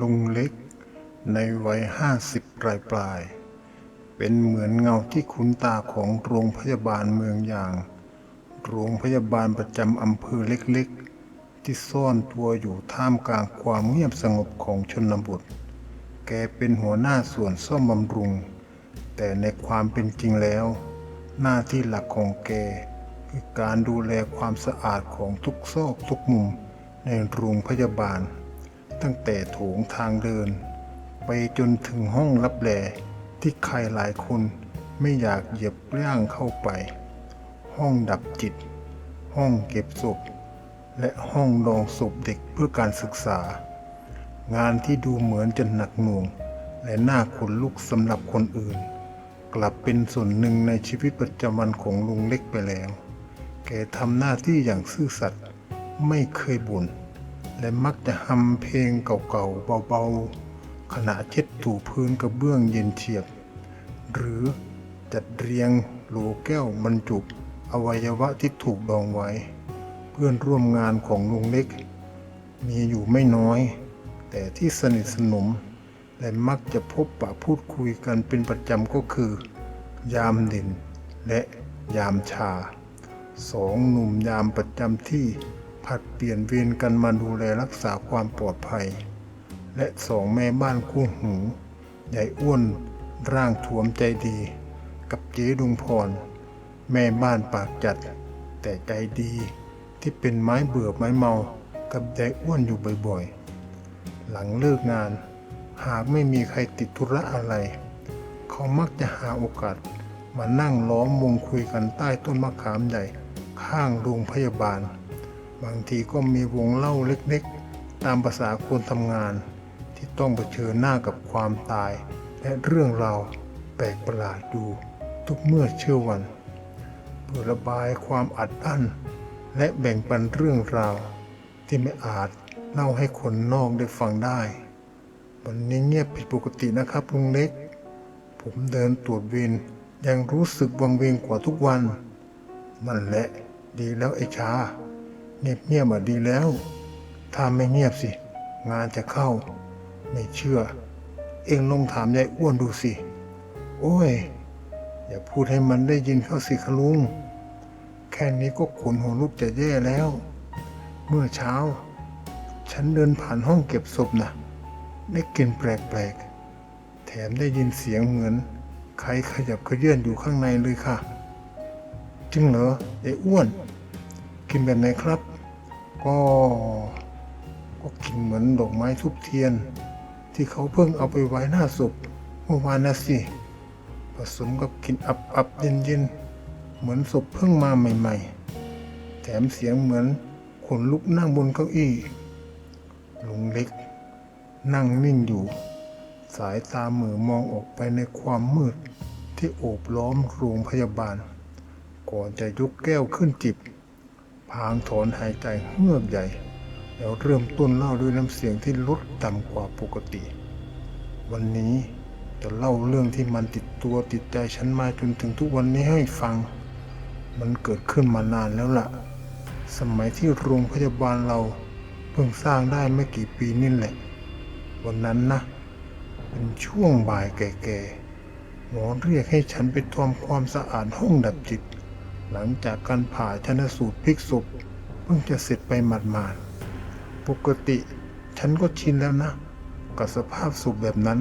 ลุงเล็ก ในวัยห้าสิบปลายปลายๆเป็นเหมือนเงาที่คุ้นตาของโรงพยาบาลเมืองอย่าง โรงพยาบาลประจำอำเภอเล็กๆ ที่ซ่อนตัวอยู่ท่ามกลางความเงียบสงบของชนบท แกเป็นหัวหน้าส่วนซ่อมบำรุง แต่ในความเป็นจริงแล้ว หน้าที่หลักของแกคือการดูแลความสะอาดของทุกซอกทุกมุมในโรงพยาบาล ตั้งแต่โถงทางเดิน ไปจนถึงห้องรับแลที่ใครหลายคนไม่อยากเหยียบย่างเข้าไป ห้องดับจิต ห้องเก็บศพ และห้องรองศพเด็กเพื่อการศึกษา งานที่ดูเหมือนจะหนักหน่วง และน่าขนลุกสำหรับคนอื่น กลับเป็นส่วนหนึ่งในชีวิตประจำวันของลุงเล็กไปแล้ว แกทำหน้าที่อย่างซื่อสัตย์ไม่เคยบ่น และมักจะฮัมเพลงเก่าๆเบาๆ ขณะเช็ดถูพื้นกระเบื้องเย็นเฉียบ หรือจัดเรียงโหลแก้วบรรจุอวัยวะที่ถูกดองไว้ เพื่อนร่วมงานของลุงเล็ก มีอยู่ไม่น้อย แต่ที่สนิทสนม และมักจะพบปะพูดคุยกันเป็นประจำก็คือ ยามเด่นและยามชาสองหนุ่มยามประจำที่ ผัดเปลี่ยนเวรกันมาดูแลรักษาความปลอดภัย และสองแม่บ้านคู่หูใหญ่อ้วนร่างถวมใจดี กับเจ๊ดวงพร แม่บ้านปากจัด แต่ใจดีที่เป็นไม้เบื่อไม้เมากับยายอ้วนอยู่บ่อยๆ หลังเลิกงาน หากไม่มีใครติดธุระอะไร เขามักจะหาโอกาสมานั่งล้อมวงคุยกันใต้ต้นมะขามใหญ่ข้างโรงพยาบาล บางทีก็มีวงเล่าเล็กๆ ตามภาษาคนทำงาน ที่ต้องเผชิญหน้ากับความตาย และเรื่องราวแปลกประหลาดอยู่ทุกเมื่อเชื่อวันเพื่อระบายความอัดอั้น และแบ่งปันเรื่องราว ที่ไม่อาจเล่าให้คนนอกได้ฟังได้ วันนี้เงียบผิดปกตินะครับลุงเล็ก ผมเดินตรวจเวรยังรู้สึกวังเวงกว่าทุกวันนั่นแหละดีแล้วไอ้ชา เงียบเงียบอะดีแล้ว ถ้าไม่เงียบสิ งานจะเข้า ไม่เชื่อ เองลองถามยายอ้วนดูสิ โอ้ย อย่าพูดให้มันได้ยินเข้าสิคะลุง แค่นี้ก็ขนหัวลุกจะแย่แล้ว เมื่อเช้า ฉันเดินผ่านห้องเก็บศพนะได้กลิ่นแปลกๆ แถมได้ยินเสียงเหมือน ใครขยับขยื่นอยู่ข้างในเลยค่ะ จริงเหรอไอ้อ้วน กินแบบไหนครับ ก็ก็กินเหมือนดอกไม้ทุบเทียน ที่เขาเพิ่งเอาไปไว้หน้าศพเมื่อวานนะสิผสมกับกลิ่นอับอับๆเย็นเย็นๆเหมือนศพเพิ่งมาใหม่ ๆ แถมเสียงเหมือนขนลุกนั่งบนเก้าอี้ลุงเล็ก นั่งนิ่งอยู่ สายตาเหมือมองออกไปในความมืดที่โอบล้อมโรงพยาบาล ก่อนจะยกแก้วขึ้นจิบ พางถอนหายใจเฮือกใหญ่ แล้วเริ่มต้นเล่าด้วยน้ำเสียงที่ลดต่ำกว่าปกติ วันนี้จะเล่าเรื่องที่มันติดตัวติดใจฉันมาจนถึงทุกวันนี้ให้ฟัง มันเกิดขึ้นมานานแล้วล่ะ สมัยที่โรงพยาบาลเราเพิ่งสร้างได้ไม่กี่ปีนี่แหละ วันนั้นนะ เป็นช่วงบ่ายแก่ๆหมอเรียกให้ฉันไปทำความสะอาดห้องดับจิต หลังจากการผ่าชนสูตรพลิกศพเพิ่งจะเสร็จไปหมาดๆปกติฉันก็ชินแล้วนะ กับสภาพศพแบบนั้น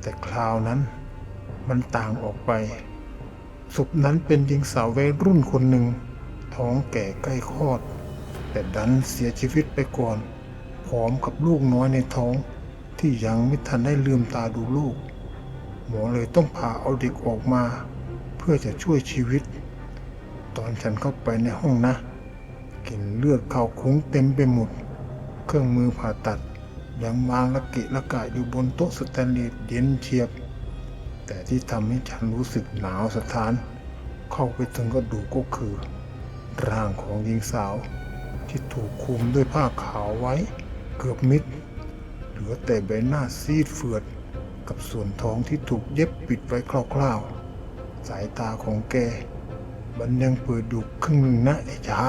แต่คราวนั้นมันต่างออกไปศพนั้นเป็นหญิงสาววัยรุ่นคนหนึ่ง ท้องแก่ใกล้คลอด แต่ดันเสียชีวิตไปก่อนพร้อมกับลูกน้อยในท้องที่ยังไม่ทันได้ลืมตาดูลูก หมอเลยต้องผ่าเอาเด็กออกมา เพื่อจะช่วยชีวิต ตอนฉันเข้าไปในห้องนะกลิ่นเลือดเข้าคุ้งเต็มไปหมด เครื่องมือผ่าตัด ยังวางละกะละกะอยู่บนโต๊ะสแตนเลสเย็นเฉียบ แต่ที่ทำให้ฉันรู้สึกหนาวสะท้าน เข้าไปถึงก็ดูกก็คือ ร่างของหญิงสาว ที่ถูกคลุมด้วยผ้าขาวไว้ เกือบมิด เหลือแต่ใบหน้าซีดเฟือด กับส่วนท้องที่ถูกเย็บปิดไว้คร่าวๆ สายตาของแก มันยังเปิดดูครึ่งหนึ่งนะไอ้จ๋า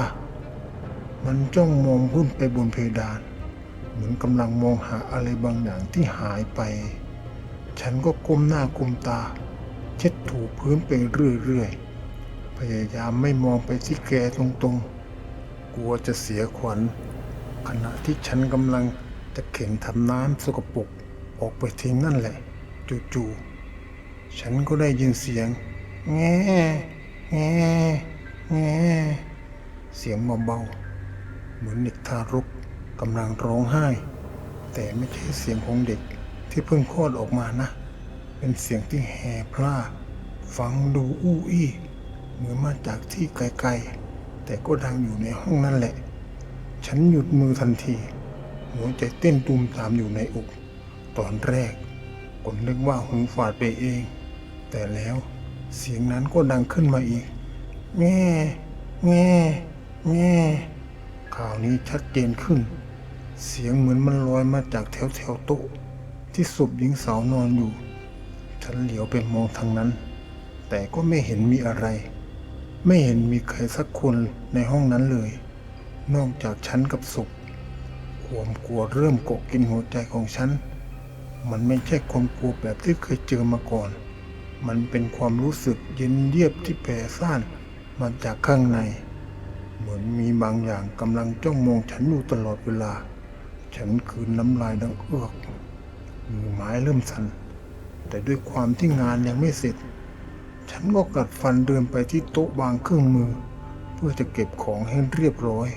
มันจ้องมองขึ้นไปบนเพดานมมือนกำลังมองหาอะไรบางอย่างที่หายไป ฉันก็ก้มหน้าก้มตา เช็ดถูพื้นไปเรื่อยๆ พยายามไม่มองไปที่แกตรงๆ กลัวจะเสียขวัญ ขณะที่ฉันกำลังจะเข็นทำน้ำสกปรกออกไปทิ้งนั่นแหละ จู่ๆ ฉันก็ได้ยินเสียง แง่ แง่แง่เสียงเบาๆ เหมือนเด็กทารกกำลังร้องไห้ แต่ไม่ใช่เสียงของเด็กที่เพิ่งคลอดออกมานะ เป็นเสียงที่แห่พร่าฟังดูอู้อี้เหมือนมาจากที่ไกลๆ แต่ก็ดังอยู่ในห้องนั่นแหละ ฉันหยุดมือทันที หัวใจเต้นตุมตามอยู่ในอก ตอนแรกกนนึกว่าหูฝาดไปเอง แต่แล้ว เสียงนั้นก็ดังขึ้นมาอีก แง่แง่แง่ข่าวนี้ชัดเจนขึ้น เสียงเหมือนมันลอยมาจากแถวแถวโต๊ะ ที่ศพหญิงสาวนอนอยู่ ฉันเหลียวไปมองทางนั้น แต่ก็ไม่เห็นมีอะไร ไม่เห็นมีใครสักคนในห้องนั้นเลย นอกจากฉันกับศพความกลัวเริ่มเกาะกินหัวใจของฉัน มันไม่ใช่ความกลัวแบบที่เคยเจอมาก่อน มันเป็นความรู้สึกเย็นเยียบที่แผ่ซ่านมาจากข้างใน เหมือนมีบางอย่างกำลังจ้องมองฉันอยู่ตลอดเวลา ฉันคืนน้ำลายดังเอือกมือไม้เริ่มสั่นแต่ด้วยความที่งานยังไม่เสร็จ ฉันก็กัดฟันเดินไปที่โต๊ะวางเครื่องมือ เพื่อจะเก็บของให้เรียบร้อย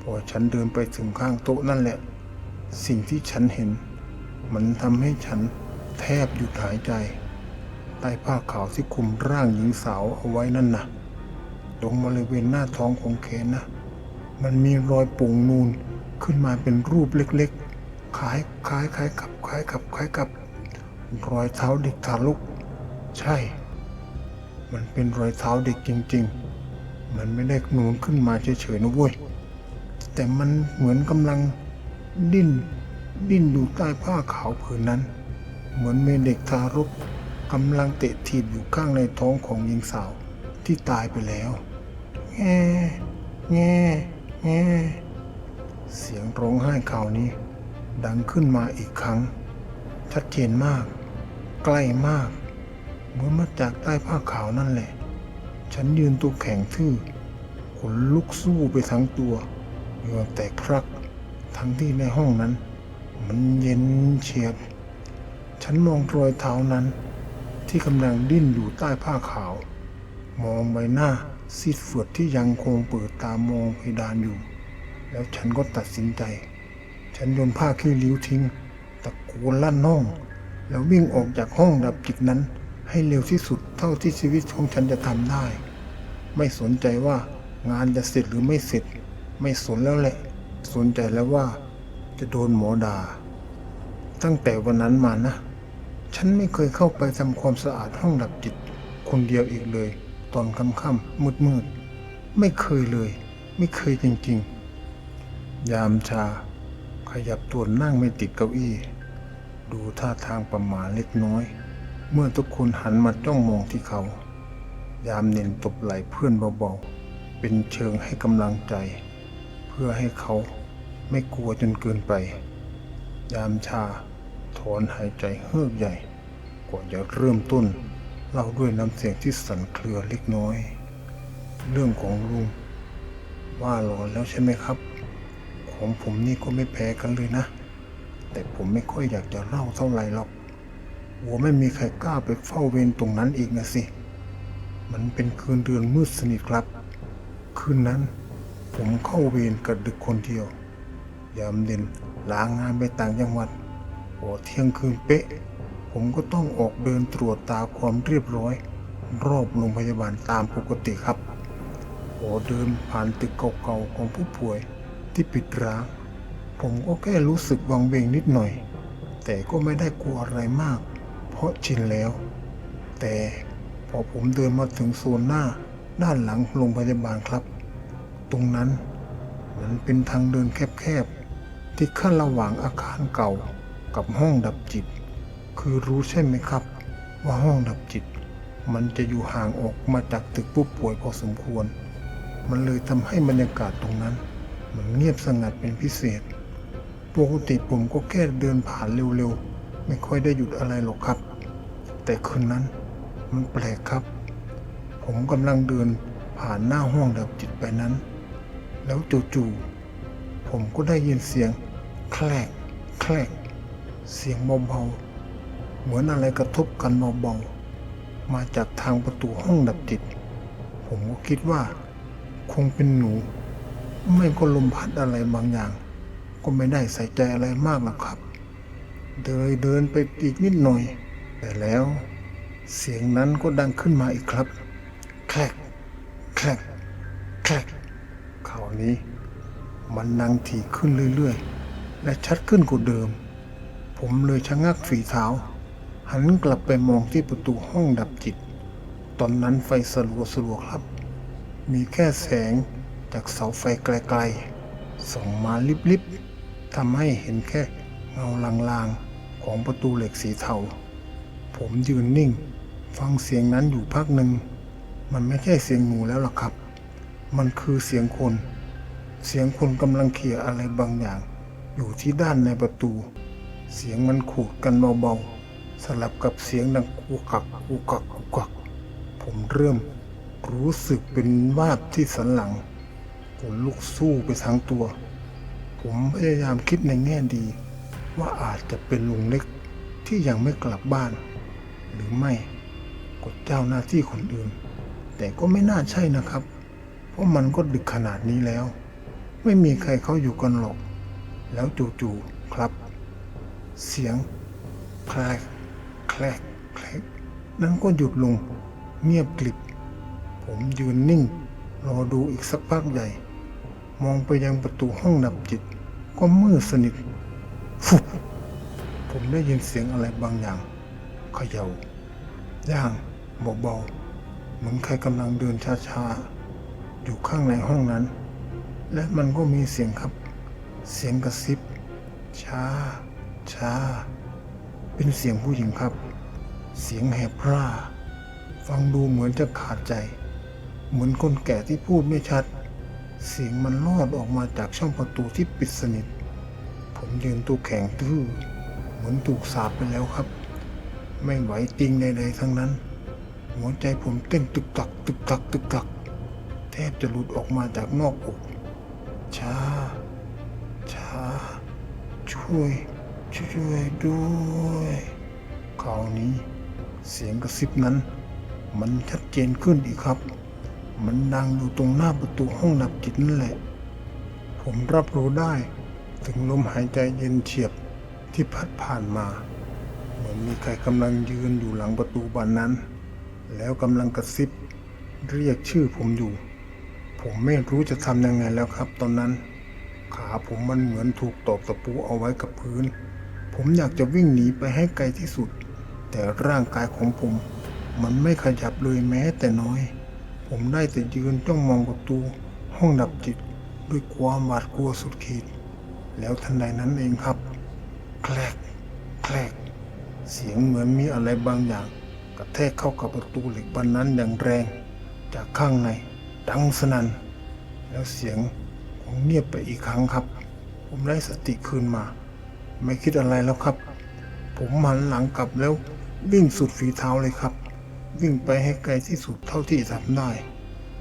พอฉันเดินไปถึงข้างโต๊ะนั่นแหละ สิ่งที่ฉันเห็น มันทำให้ฉันแทบหยุดหายใจ ใต้ผ้าขาวที่คลุมร่างหญิงสาวเอาไว้นั่นนะตรงบริเวณหน้าท้องของแขนนะ มันมีรอยปุ่งนูนขึ้นมาเป็นรูปเล็กๆ คล้ายคล้ายคล้ายกับคล้ายกับคล้ายกับ รอยเท้าเด็กทารก ใช่ มันเป็นรอยเท้าเด็กจริง ๆ มันไม่ได้นูนขึ้นมาเฉยๆนะเว้ย แต่มันเหมือนกำลังดิ้นดิ้นอยู่ใต้ผ้าขาวผืนนั้น เหมือนมีเด็กทารก กำลังเตะถีบอยู่ข้างในท้องของหญิงสาวที่ตายไปแล้วแง่แง่แง่เสียงร้องไห้ข่าวนี้ ดังขึ้นมาอีกครั้ง ชัดเจนมาก ใกล้มาก เหมือนมาจากใต้ผ้าขาวนั่นแหละ ฉันยืนตัวแข็งทื่อขนลุกสู้ไปทั้งตัวเหงื่อแตกพรัก ทั้งที่ในห้องนั้น มันเย็นเฉียบ ฉันมองรอยเท้านั้น ที่กำลังดิ้นอยู่ใต้ผ้าขาว มองใบหน้าซีดเฟือดที่ยังคงเปิดตามองเพดานอยู่ แล้วฉันก็ตัดสินใจ ฉันโยนผ้าขี้ริ้วทิ้ง ตะโกนลั่นห้อง แล้ววิ่งออกจากห้องดับจิตนั้น ให้เร็วที่สุดเท่าที่ชีวิตของฉันจะทำได้ ไม่สนใจว่างานจะเสร็จหรือไม่เสร็จ ไม่สนแล้วแหละ สนใจแล้วว่า จะโดนหมอด่าตั้งแต่วันนั้นมานะ ฉันไม่เคยเข้าไปทำความสะอาดห้องดับจิต คนเดียวอีกเลย ตอนค่ำๆมืดๆไม่เคยเลย ไม่เคยจริงๆ ยามชา ขยับตัวนั่งไม่ติดเก้าอี้ ดูท่าทางประมาเล็กน้อย เมื่อทุกคนหันมาจ้องมองที่เขา ยามเน้นตบไหล่เพื่อนเบาๆ เป็นเชิงให้กำลังใจ เพื่อให้เขาไม่กลัวจนเกินไป ยามชา ถอนหายใจเฮือกใหญ่ก่อนจะเริ่มต้น เล่าด้วยน้ำเสียงที่สั่นเครือเล็กน้อย เรื่องของลุงว่าหลอนแล้วใช่ไหมครับ ของผมนี่ก็ไม่แพ้กันเลยนะ แต่ผมไม่ค่อยอยากจะเล่าเท่าไหร่หรอกหัวไม่มีใครกล้าไปเฝ้าเวรตรงนั้นอีกนะสิ มันเป็นคืนเดือนมืดสนิทครับ คืนนั้น ผมเข้าเวรกระดึกคนเดียว ยามเด่นลางงานไปต่างจังหวัด อเที่ยงคืนเป๊ะ ผมก็ต้องออกเดินตรวจตาความเรียบร้อย รอบโรงพยาบาลตามปกติครับพอเดินผ่านตึกเก่าๆของผู้ป่วยที่ปิดร้าง ผมก็แค่รู้สึกวังเวงนิดหน่อย แต่ก็ไม่ได้กลัวอะไรมาก เพราะชินแล้ว แต่พอผมเดินมาถึงโซนหน้าด้านหลังโรงพยาบาลครับ ตรงนั้นมันเป็นทางเดินแคบๆที่ขั้นระหว่างอาคารเก่า กับห้องดับจิต คือรู้ใช่ไหมครับ ว่าห้องดับจิต มันจะอยู่ห่างออกมาจากตึกผู้ป่วยพอสมควร มันเลยทำให้บรรยากาศตรงนั้น มันเงียบสงัดเป็นพิเศษปกติผมก็แค่เดินผ่านเร็วๆ ไม่ค่อยได้หยุดอะไรหรอกครับ แต่คืนนั้นมันแปลกครับ ผมกำลังเดินผ่านหน้าห้องดับจิตไปนั้น แล้วจู่ๆผมก็ได้ยินเสียงแคลกแคลก เสียงเบาๆเหมือนอะไรกระทบกันเบาๆมาจากทางประตูห้องดับจิต ผมก็คิดว่า คงเป็นหนู ไม่ก็ลมพัดอะไรบางอย่าง ก็ไม่ได้ใส่ใจอะไรมากหรอกครับ เดินเดินไปอีกนิดหน่อย แต่แล้ว เสียงนั้นก็ดังขึ้นมาอีกครับ แคลกแคลกแคลกคราวนี้ มันดังถี่ขึ้นเรื่อยๆ และชัดขึ้นกว่าเดิม ผมเลยชะงักฝีเท้า หันกลับไปมองที่ประตูห้องดับจิต ตอนนั้นไฟสลัวสลัวครับ มีแค่แสงจากเสาไฟไกลๆ ส่องมาลิบๆทำให้เห็นแค่เงาลางๆ ของประตูเหล็กสีเทา ผมยืนนิ่ง ฟังเสียงนั้นอยู่พักหนึ่ง มันไม่ใช่เสียงหนูแล้วล่ะครับ มันคือเสียงคน เสียงคนกำลังเขี่ยอะไรบางอย่าง อยู่ที่ด้านในประตู เสียงมันขูดกันเบาๆ สลับกับเสียงดังกุกกักกุกกักกุกกัก ผมเริ่มรู้สึกเป็นวาบที่สันหลังขนลุกสู้ไปทั้งตัว ผมพยายามคิดในแง่ดี ว่าอาจจะเป็นลุงเล็กที่ยังไม่กลับบ้าน หรือไม่กดเจ้าหน้าที่คนอื่น แต่ก็ไม่น่าใช่นะครับ เพราะมันก็ดึกขนาดนี้แล้ว ไม่มีใครเขาอยู่กันหรอก แล้วจู่ๆครับ เสียงแคลกแคลกแคลกนั้นก็หยุดลงเงียบกลิบ ผมยืนนิ่ง รอดูอีกสักพักใหญ่ มองไปยังประตูห้องดับจิต ก็มืดสนิทฟุบผมได้ยินเสียงอะไรบางอย่างเขยา่าย่างเบาๆเหมือนใครกำลังเดินช้าๆ อยู่ข้างในห้องนั้น และมันก็มีเสียงครับ เสียงกระซิบช้า ช้า เป็นเสียงผู้หญิงครับ เสียงแหบพร่า ฟังดูเหมือนจะขาดใจ เหมือนคนแก่ที่พูดไม่ชัด เสียงมันลอดออกมาจากช่องประตูที่ปิดสนิท ผมยืนตัวแข็งทื่อ เหมือนถูกสาปไปแล้วครับ ไม่ไหวติงใดๆทั้งนั้น หัวใจผมเต้นตึกตัก ตึกตัก ตึกตัก แทบจะหลุดออกมาจากนอกอกช้า ช้า ช่วย ช่วยด้วยคราวนี้เสียงกระซิบนั้น มันชัดเจนขึ้นอีกครับ มันดังอยู่ตรงหน้าประตูห้องดับจิตนั่นแหละ ผมรับรู้ได้ถึงลมหายใจเย็นเฉียบที่พัดผ่านมา เหมือนมีใครกำลังยืนอยู่หลังประตูบานนั้น แล้วกำลังกระซิบเรียกชื่อผมอยู่ ผมไม่รู้จะทำยังไงแล้วครับ ตอนนั้น ขาผมมันเหมือนถูกตอกตะปูเอาไว้กับพื้น ผมอยากจะวิ่งหนีไปให้ไกลที่สุด แต่ร่างกายของผม มันไม่ขยับเลยแม้แต่น้อย ผมได้แต่ยืนจ้องมองประตูห้องดับจิตด้วยความหวาดกลัวสุดขีด แล้วทันใดนั้นเองครับ แคลกแคลกเสียงเหมือนมีอะไรบางอย่างกระแทกเข้ากับประตูเหล็กบานนั้นอย่างแรง จากข้างในดังสนัน่นแล้วเสียงของเงียบไปอีกครั้งครับ ผมได้สติคืนมา ไม่คิดอะไรแล้วครับ ผมหันหลังกลับแล้ววิ่งสุดฝีเท้าเลยครับ วิ่งไปให้ไกลที่สุดเท่าที่ทำได้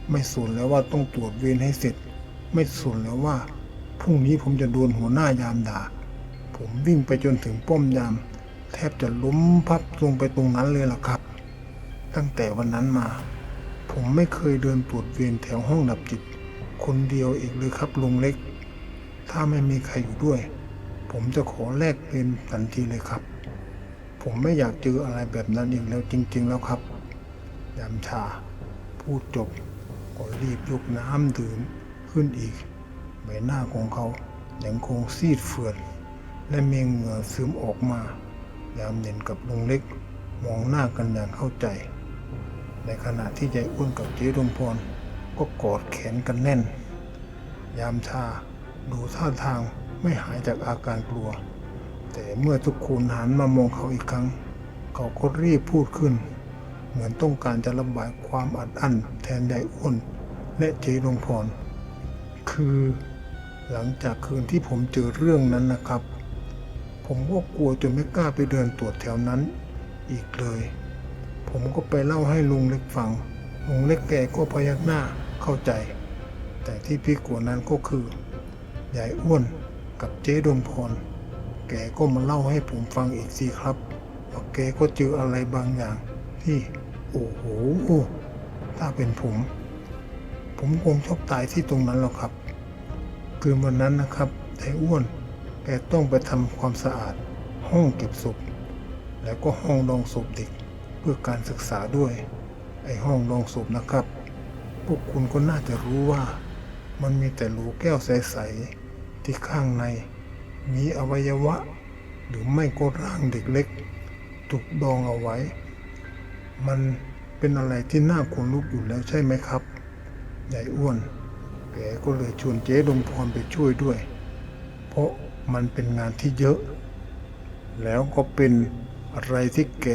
ไม่สนแล้วว่าต้องตรวจเวรให้เสร็จ ไม่สนแล้วว่าพรุ่งนี้ผมจะโดนหัวหน้ายามด่า ผมวิ่งไปจนถึงป้อมยาม แทบจะล้มพับลงไปตรงนั้นเลยล่ะครับ ตั้งแต่วันนั้นมา ผมไม่เคยเดินตรวจเวรแถวห้องดับจิต คนเดียวอีกเลยครับลุงเล็ก ถ้าไม่มีใครอยู่ด้วย ผมจะขอแลกเป็นทันทีเลยครับ ผมไม่อยากเจออะไรแบบนั้นอีกแล้วจริง ๆ แล้วครับยามชา พูดจบก็รีบยกน้ำดื่มขึ้นอีก ใบหน้าของเขายังคงซีดเฟือนและมีเหงื่อซึมออกมา ยามเด่นกับลุงเล็กมองหน้ากันอย่างเข้าใจ ในขณะที่ยายอ้วนกับเจ๊ดวงพรก็กอดแขนกันแน่น ยามชาดูท่าทาง ไม่หายจากอาการกลัว แต่เมื่อทุกคนหันมามองเขาอีกครั้ง เขาก็รีบพูดขึ้น เหมือนต้องการจะระบายความอัดอั้นแทนยายอ้วนและเจ๊ดวงพร คือหลังจากคืนที่ผมเจอเรื่องนั้นนะครับ ผมก็กลัวจนไม่กล้าไปเดินตรวจแถวนั้นอีกเลย ผมก็ไปเล่าให้ลุงเล็กฟัง ลุงเล็กแกก็พยักหน้าเข้าใจ แต่ที่พี่กลัวนั้นก็คือยายอ้วน กับเจ๊ดวงพร แกก็มาเล่าให้ผมฟังอีกสิครับว่าแกก็เจออะไรบางอย่าง ที่ โอ้โหถ้าเป็นผม ผมคงชอบตายที่ตรงนั้นหรอกครับ คืนวันนั้นนะครับยายอ้วน แกต้องไปทำความสะอาด ห้องเก็บศพแล้วก็ห้องรองศพเด็กเพื่อการศึกษาด้วย ไอห้องรองศพนะครับ พวกคุณก็น่าจะรู้ว่า มันมีแต่รูแก้วใสๆ ที่ข้างในมีอวัยวะ หรือไม่ก็ร่างเด็กเล็ก ถูกดองเอาไว้ มันเป็นอะไรที่น่าขนลุกอยู่แล้วใช่ไหมครับยายอ้วนแกก็เลยชวนเจ๊ดงพรไปช่วยด้วย เพราะมันเป็นงานที่เยอะ แล้วก็เป็นอะไรที่แก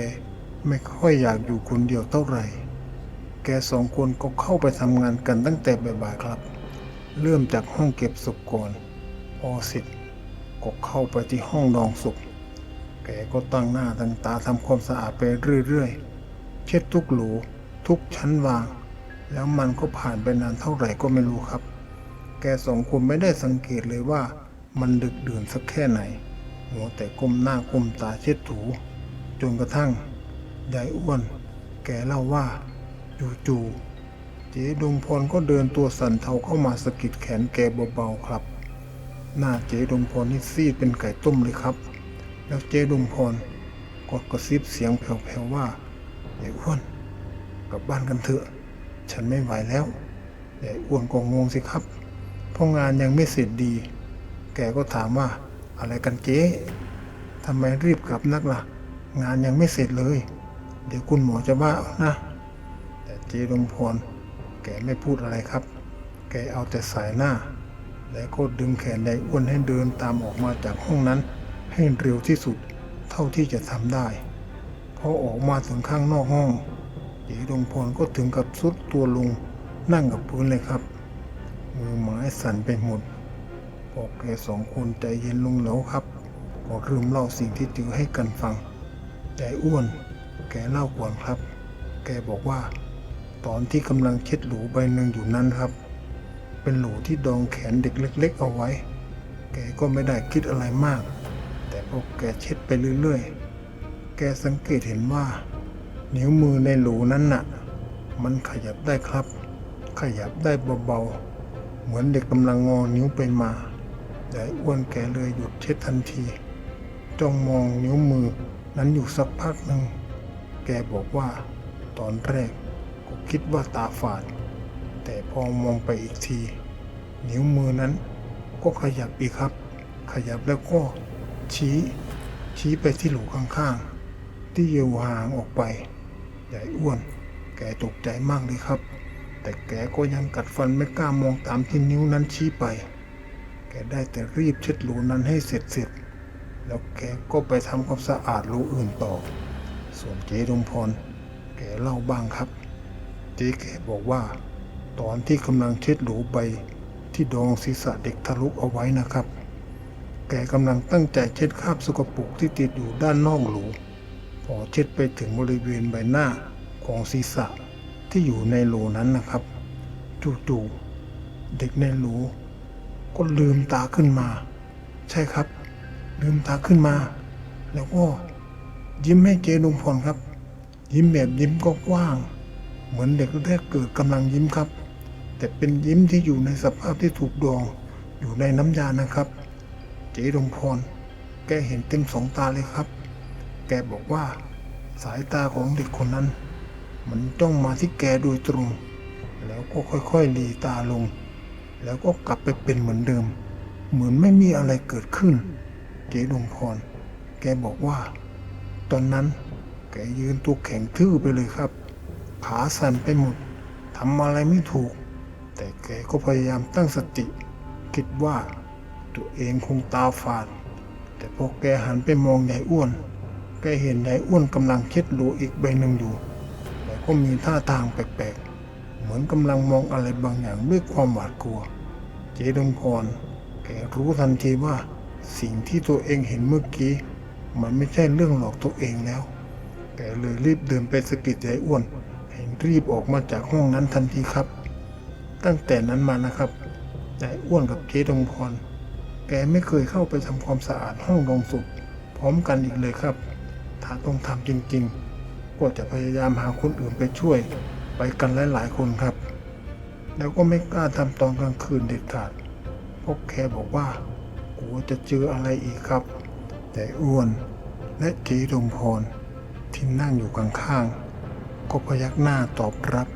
ไม่ค่อยอยากอยู่คนเดียวเท่าไหร่ แกสองคนก็เข้าไปทำงานกันตั้งแต่บ่ายๆครับ เริ่มจากห้องเก็บศพก่อน พอเสร็จก็เข้าไปที่ห้องรองศพแกก็ตั้งหน้าตั้งตาทำความสะอาดไปเรื่อยๆ เช็ดทุกหลูทุกชั้นวาง แล้วมันก็ผ่านไปนานเท่าไหร่ก็ไม่รู้ครับ แกสองคนไม่ได้สังเกตเลยว่ามันดึกดื่นสักแค่ไหนหัวแต่ก้มหน้าก้มตาเช็ดถู จนกระทั่งยายอ้วน แกเล่าว่าจู่ๆเจ๊ดวงพรก็เดินตัวสั่นเทาเข้ามาสะกิดแขนแกเบาๆครับ หน้าเจดวงพรนี่ซีดเป็นไก่ต้มเลยครับ แล้วเจดวงพรก็กระซิบเสียงแผ่วๆว่ายายอ้วนกลับบ้านกันเถอะ ฉันไม่ไหวแล้วยายอ้วนก็งงสิครับ เพราะงานยังไม่เสร็จดี แกก็ถามว่าอะไรกันเจ๊ทำไมรีบกลับนักล่ะ งานยังไม่เสร็จเลย เดี๋ยวคุณหมอจะว่านะ แต่เจดวงพรแกไม่พูดอะไรครับ แกเอาแต่สายหน้า แล้วก็ดึงแขนยายอ้วนให้เดินตามออกมาจากห้องนั้นให้เร็วที่สุดเท่าที่จะทำได้พอออกมาถึงข้างนอกห้องเจ๊ดวงพรก็ถึงกับสุดตัวลงนั่งกับพื้นเลยครับ มือไม้สั่นไปหมดพอกแกสองคนใจเย็นลงแล้วครับก็เริ่มเล่าสิ่งที่เจอให้กันฟังยายอ้วน แกเล่าก่อนครับ แกบอกว่า ตอนที่กำลังเช็ดหลูใบหนึ่งอยู่นั้นครับ เป็นหลูที่ดองแขนเด็กเล็ก ๆ เอาไว้ แกก็ไม่ได้คิดอะไรมาก แต่พอแกเช็ดไปเรื่อยๆ แกสังเกตเห็นว่า นิ้วมือในหลูนั้นน่ะ มันขยับได้ครับ ขยับได้เบาๆ เหมือนเด็กกำลังงอนิ้วไปมายายอ้วนแกเลยหยุดเช็ดทันทีจ้องมองนิ้วมือนั้นอยู่สักพักหนึ่ง แกบอกว่า ตอนแรกก็คิดว่าตาฝาด แต่พอมองไปอีกที นิ้วมือนั้น ก็ขยับอีกครับ ขยับแล้วก็ชี้ ชี้ไปที่หลูข้างๆ ที่อยู่ห่างออกไปยายอ้วน แกตกใจมากเลยครับ แต่แกก็ยังกัดฟันไม่กล้ามองตามที่นิ้วนั้นชี้ไป แกได้แต่รีบเช็ดหลูนั้นให้เสร็จเสร็จแล้วแกก็ไปทำความสะอาดหลูอื่นต่อ ส่วนเจ๊ดวงพร แกเล่าบ้างครับ เจ๊แกบอกว่า ตอนที่กำลังเช็ดหลูใบที่ดองศีรษะเด็กทะลุเอาไว้นะครับ แกกำลังตั้งใจเช็ดคราบสกปรกที่ติดอยู่ด้านนอกหลูพอเช็ดไปถึงบริเวณใบหน้าของศีรษะที่อยู่ในหลนั้นนะครับ จู่ๆเด็กในหลูก็ลืมตาขึ้นมา ใช่ครับ ลืมตาขึ้นมา แล้วก็ยิ้มให้เจดวงพรครับ ยิ้มแบบยิ้มก็กว้าง เหมือนเด็กแรกเกิดกำลังยิ้มครับ แต่เป็นยิ้มที่อยู่ในสภาพที่ถูกดองอยู่ในน้ำยานะครับ เจดวงพร แกเห็นเต็มสองตาเลยครับ แกบอกว่า สายตาของเด็กคนนั้น มันจ้องมาที่แกโดยตรง แล้วก็ค่อยๆหลีตาลง แล้วก็กลับไปเป็นเหมือนเดิม เหมือนไม่มีอะไรเกิดขึ้น เจดวงพร แกบอกว่า ตอนนั้นแกยืนตัวแข็งทื่อไปเลยครับ ขาสั่นไปหมดทำอะไรไม่ถูก แต่แกก็พยายามตั้งสติ คิดว่าตัวเองคงตาฝาด แต่พอแกหันไปมองยายอ้วน แกเห็นยายอ้วนกำลังเช็ดหลูอีกใบหนึ่งอยู่แล้วก็มีท่าทางแปลกๆ เหมือนกำลังมองอะไรบางอย่างด้วยความหวาดกลัว เจดงพร แกรู้ทันทีว่าสิ่งที่ตัวเองเห็นเมื่อกี้ มันไม่ใช่เรื่องหลอกตัวเองแล้ว แกเลยรีบเดินไปสกิดยายอ้วน ให้รีบออกมาจากห้องนั้นทันทีครับ ตั้งแต่นั้นมานะครับยายอ้วนกับเจ๊ดงพร แกไม่เคยเข้าไปทำความสะอาดห้องลงศพพร้อมกันอีกเลยครับ ถ้าต้องทำจริงๆ ก็จะพยายามหาคนอื่นไปช่วย ไปกันหลายๆคนครับ แล้วก็ไม่กล้าทำตอนกลางคืนเด็ดขาดเพราะแกบอกว่ากลัวจะเจออะไรอีกครับแต่อ้วนและเจ๊ดงพรที่นั่งอยู่ข้างๆก็พยักหน้าตอบรับ